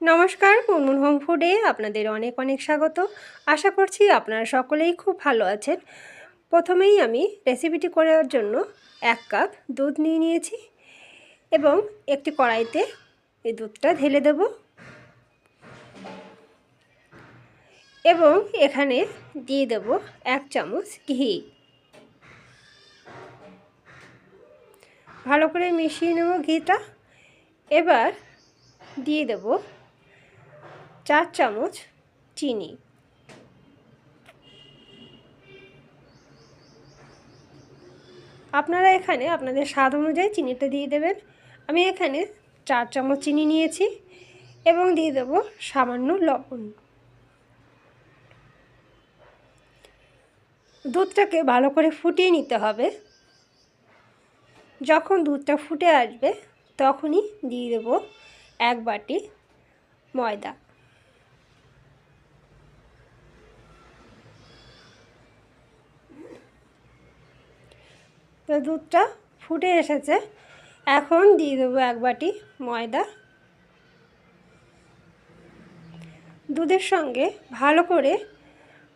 নমস্কার মুনমুন হোম ফুডে আপনাদের অনেক অনেক স্বাগত। আশা করছি আপনারা সকলেই খুব ভালো আছেন। প্রথমেই আমি রেসিপিটি করার জন্য এক কাপ দুধ নিয়ে নিয়েছি এবং একটি কড়াইতে এই দুধটা ঢেলে দেব। এবং এখানে দিয়ে দেব এক চামচ ঘি। ভালো করে মিশিয়ে নেব ঘিটা। এবার দিয়ে দেব চার চামচ চিনি। আপনারা এখানে আপনাদের স্বাদ অনুযায়ী চিনিটা দিয়ে দেবেন। আমি এখানে চার চামচ চিনি নিয়েছি এবং দিয়ে দেব সামান্য লবণ। দুধটাকে ভালো করে ফুটিয়ে নিতে হবে। যখন দুধটা ফুটে আসবে, তখনই দিয়ে দেব এক বাটি ময়দা। তো দুধটা ফুটে এসেছে। এখন দিয়ে দেবো এক বাটি ময়দা। দুধের সঙ্গে ভালো করে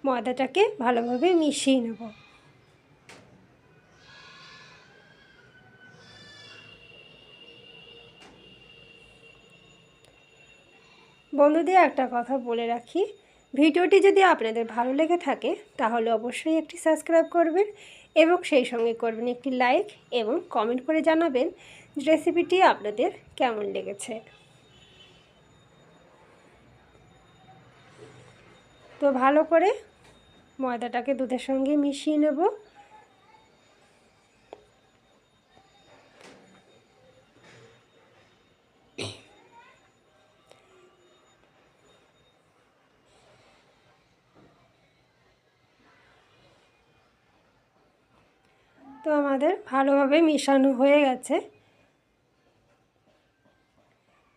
ময়দাটাকে ভালোভাবে মিশিয়ে নেব। বন্ধুদের একটা কথা বলে রাখি, ভিডিওটি যদি আপনাদের ভালো লেগে থাকে তাহলে অবশ্যই একটি সাবস্ক্রাইব করবেন এবং সেই সঙ্গে করবেন একটি লাইক এবং কমেন্ট করে জানাবেন রেসিপিটি আপনাদের কেমন লেগেছে। তো ভালো করে ময়দাটাকে দুধের সঙ্গে মিশিয়ে নেব। আমাদের ভালোভাবে মিশানো হয়ে গেছে।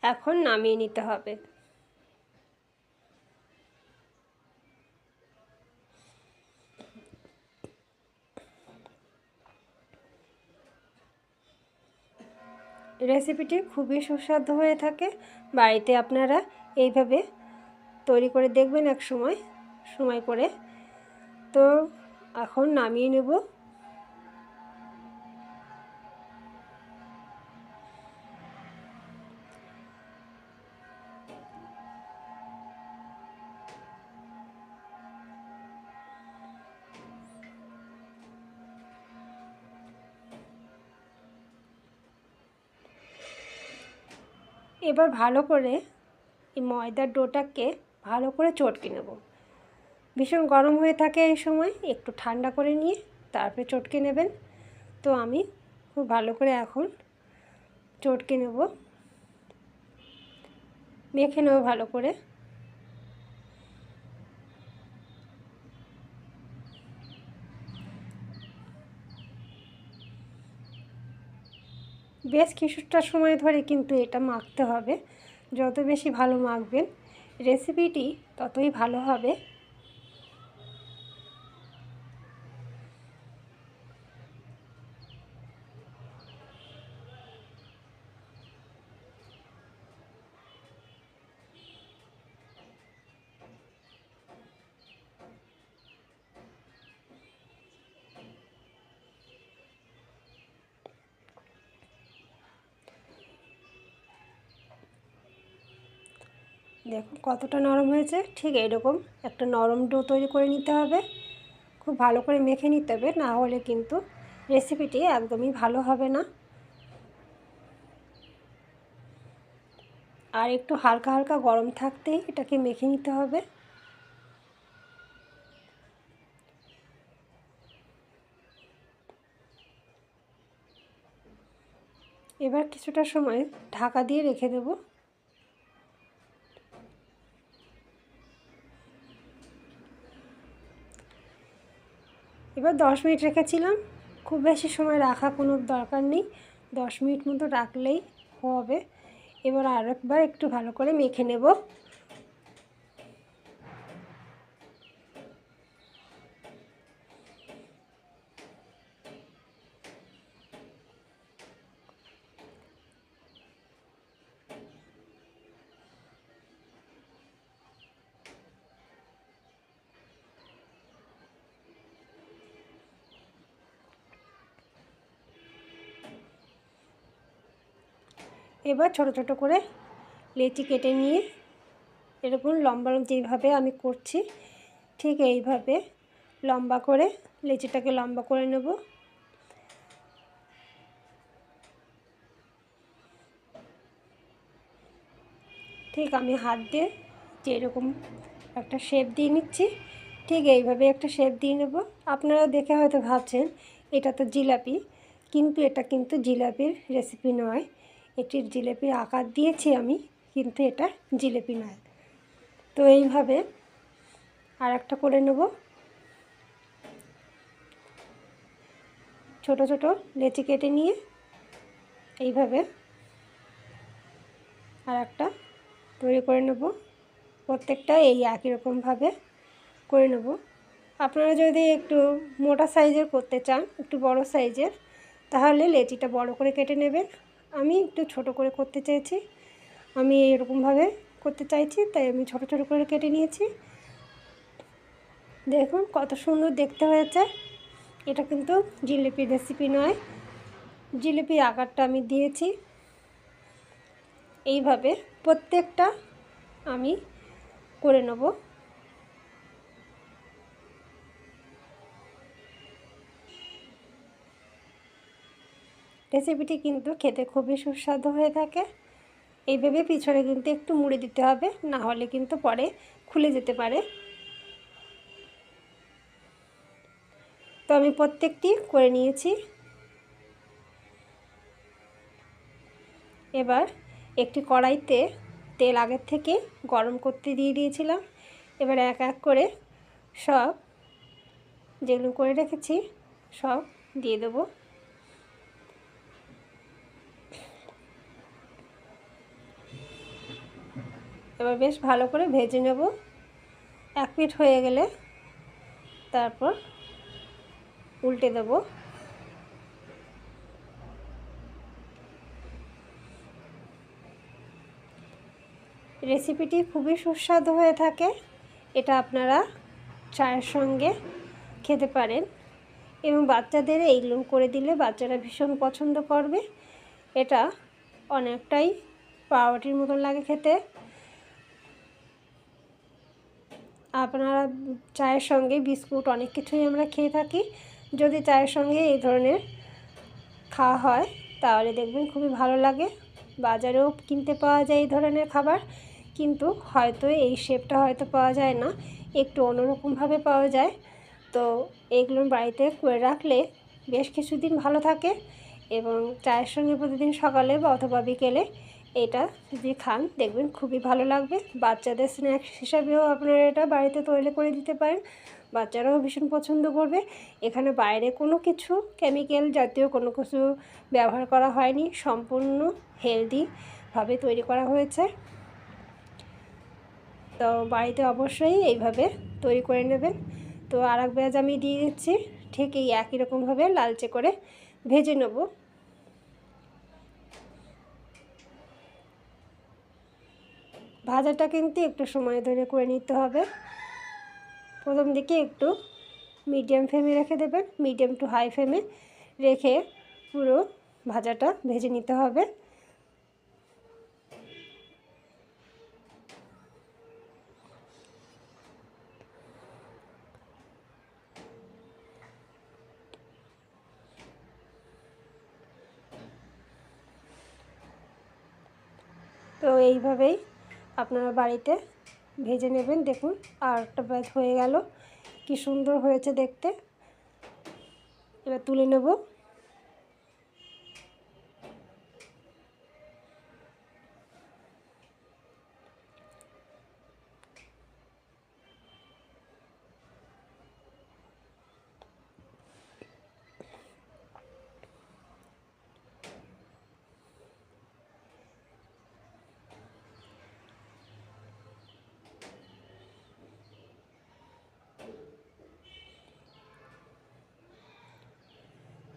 এখন নামিয়ে নিতে হবে। রেসিপিটি খুবই সুস্বাদু হয়ে থাকে। বাড়িতে আপনারা এইভাবে তৈরি করে দেখবেন এক সময় সময় করে। তো এখন নামিয়ে নেব। এবার ভালো করে এই ময়দার ডোটাকে ভালো করে চটকে নেব। ভীষণ গরম হয়ে থাকে এই সময়, একটু ঠান্ডা করে নিয়ে তারপরে চটকে নেবেন। তো আমি খুব ভালো করে এখন চটকে নেব। মেখে নেব ভালো করে। বেশ কিছুটা সময় ধরে কিন্তু এটা মাখতে হবে। যত বেশি ভালো মাখবেন রেসিপিটি ততই ভালো হবে। দেখুন কতটা নরম হয়েছে। ঠিক এরকম একটা নরম ডো তৈরি করে নিতে হবে। খুব ভালো করে মেখে নিতে হবে, না হলে কিন্তু রেসিপিটি একদমই ভালো হবে না। আর একটু হালকা হালকা গরম থাকতেই এটাকে মেখে নিতে হবে। এবার কিছুটা সময় ঢাকা দিয়ে রেখে দেবো। এবার দশ মিনিট রেখেছিলাম। খুব বেশি সময় রাখা কোনো দরকার নেই। দশ মিনিট মতো রাখলেই হবে। এবার আরেকবার একটু ভালো করে মেখে নেব। এবার ছোট ছোট করে লেচি কেটে নিয়ে এরকম লম্বা যেইভাবে আমি করছি, ঠিক এইভাবে লম্বা করে লেচিটাকে লম্বা করে নেব। ঠিক আমি হাত দিয়ে যেরকম একটা শেপ দিয়ে নিচ্ছি, ঠিক এইভাবে একটা শেপ দিয়ে নেব। আপনারা দেখে হয়তো ভাবছেন, এটা তো জিলাপি, কিন্তু এটা কিন্তু জিলাপির রেসিপি নয়। এটির জিলেপির আকার দিয়েছি আমি, কিন্তু এটা জিলেপি নয়। তো এইভাবে আর একটা করে নেব। ছোট ছোট লেচি কেটে নিয়ে এইভাবে আর একটা তৈরি করে নেব। প্রত্যেকটা এই একই রকমভাবে করে নেব। আপনারা যদি একটু মোটা সাইজের করতে চান, একটু বড় সাইজের, তাহলে লেচিটা বড় করে কেটে নেবেন। আমি একটু ছোট করে করতে চেয়েছি। আমি এরকমভাবে করতে চাইছি, তাই আমি ছোট ছোট করে কেটে নিয়েছি। দেখুন কত সুন্দর দেখতে হয়েছে। এটা কিন্তু জিলিপির রেসিপি নয়। জিলিপির আকারটা আমি দিয়েছি। এইভাবে প্রত্যেকটা আমি করে নেব। রেসিপিটি কিন্তু খেতে খুবই সুস্বাদু হয়ে থাকে। এইভাবে পিছনে কিন্তু একটু মুড়ে দিতে হবে, না হলে কিন্তু পরে খুলে যেতে পারে। তো আমি প্রত্যেকটি করে নিয়েছি। এবার একটি কড়াইতে তেল আগের থেকে গরম করতে দিয়ে দিয়েছিলাম। এবার এক এক করে সব যেগুলো করে রেখেছি, সব দিয়ে দেবো। এবার বেশ ভালো করে ভেজে নেব। এক পিঠ হয়ে গেলে তারপর উল্টে দেব। রেসিপিটি খুবই সুস্বাদু হয়ে থাকে। এটা আপনারা চায়ের সঙ্গে খেতে পারেন এবং বাচ্চাদের এইগুলো করে দিলে বাচ্চারা ভীষণ পছন্দ করবে। এটা অনেকটাই পাউরুটির মতন লাগে খেতে। আপনারা চায়ের সঙ্গে বিস্কুট অনেক কিছুই আমরা খেয়ে থাকি। যদি চায়ের সঙ্গে এই ধরনের খাওয়া হয়, তাহলে দেখবেন খুবই ভালো লাগে। বাজারেও কিনতে পাওয়া যায় এই ধরনের খাবার, কিন্তু হয়তো এই শেপটা হয়তো পাওয়া যায় না। একটু অন্যরকমভাবে পাওয়া যায়। তো এগুলো বাড়িতে করে রাখলে বেশ কিছুদিন ভালো থাকে এবং চায়ের সঙ্গে প্রতিদিন সকালে বা অথবা বিকেলে এটা যদি খান, দেখবেন খুবই ভালো লাগবে। বাচ্চাদের স্ন্যাক্স হিসাবেও আপনারা এটা বাড়িতে তৈরি করে দিতে পারেন। বাচ্চারাও ভীষণ পছন্দ করবে। এখানে বাইরে কোনো কিছু কেমিক্যাল জাতীয় কোনো কিছু ব্যবহার করা হয়নি। সম্পূর্ণ হেলদিভাবে তৈরি করা হয়েছে। তো বাড়িতে অবশ্যই এইভাবে তৈরি করে নেবেন। তো আর এক আমি দিয়ে দিচ্ছি। ঠিক এই একই রকমভাবে লালচে করে ভেজে নেব। ভাজাটা কিন্তু একটু সময় ধরে করে নিতে হবে। প্রথম দিকে একটু মিডিয়াম ফ্লেমে রেখে দেবেন। মিডিয়াম টু হাই ফ্লেমে রেখে পুরো ভাজাটা ভেজে নিতে হবে। তো এইভাবেই আপনারা বাড়িতে ভেজে নেবেন, দেখুন আর একটা ব্যাচ হয়ে গেল। কি সুন্দর হয়েছে দেখতে। এবার তুলে নেব।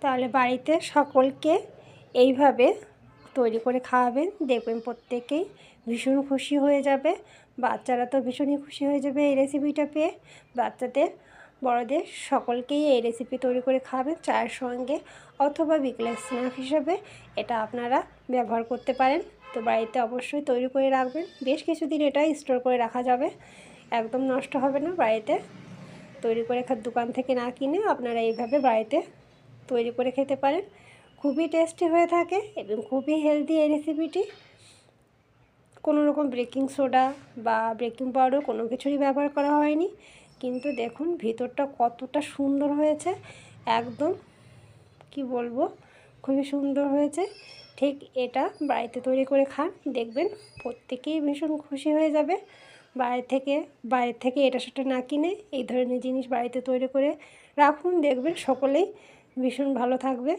তাহলে বাড়িতে সকলকে এইভাবে তৈরি করে খাওয়াবেন। দেখবেন প্রত্যেকেই ভীষণ খুশি হয়ে যাবে। বাচ্চারা তো ভীষণই খুশি হয়ে যাবে এই রেসিপিটা পেয়ে। বাচ্চাদের, বড়দের সকলকেই এই রেসিপি তৈরি করে খাওয়াবেন চায়ের সঙ্গে অথবা বিকেলের স্ন্যাক হিসাবে। এটা আপনারা ব্যবহার করতে পারেন। তো বাড়িতে অবশ্যই তৈরি করে রাখবেন। বেশ কিছুদিন এটা স্টোর করে রাখা যাবে। একদম নষ্ট হবে না বাড়িতে। তৈরি করে দোকান থেকে না কিনে আপনারা এইভাবে বাড়িতে তৈরি করে খেতে পারেন। খুবই টেস্টি হয়ে থাকে এবং খুবই হেলদি এই রেসিপিটি কোনো রকম বেকিং সোডা বা বেকিং পাউডার কোনো কিছুরই ব্যবহার করা হয়নি। কিন্তু দেখুন ভিতরটা কতটা সুন্দর হয়েছে। একদম কি বলব? খুবই সুন্দর হয়েছে। ঠিক এটা বাড়িতে তৈরি করে খান, দেখবেন প্রত্যেকেই ভীষণ খুশি হয়ে যাবে। বাইরে থেকে বাইরে থেকে এটা সেটা না কিনে এই ধরনের জিনিস বাড়িতে তৈরি করে রাখুন, দেখবেন সকলেই ভীষণ ভালো থাকবে।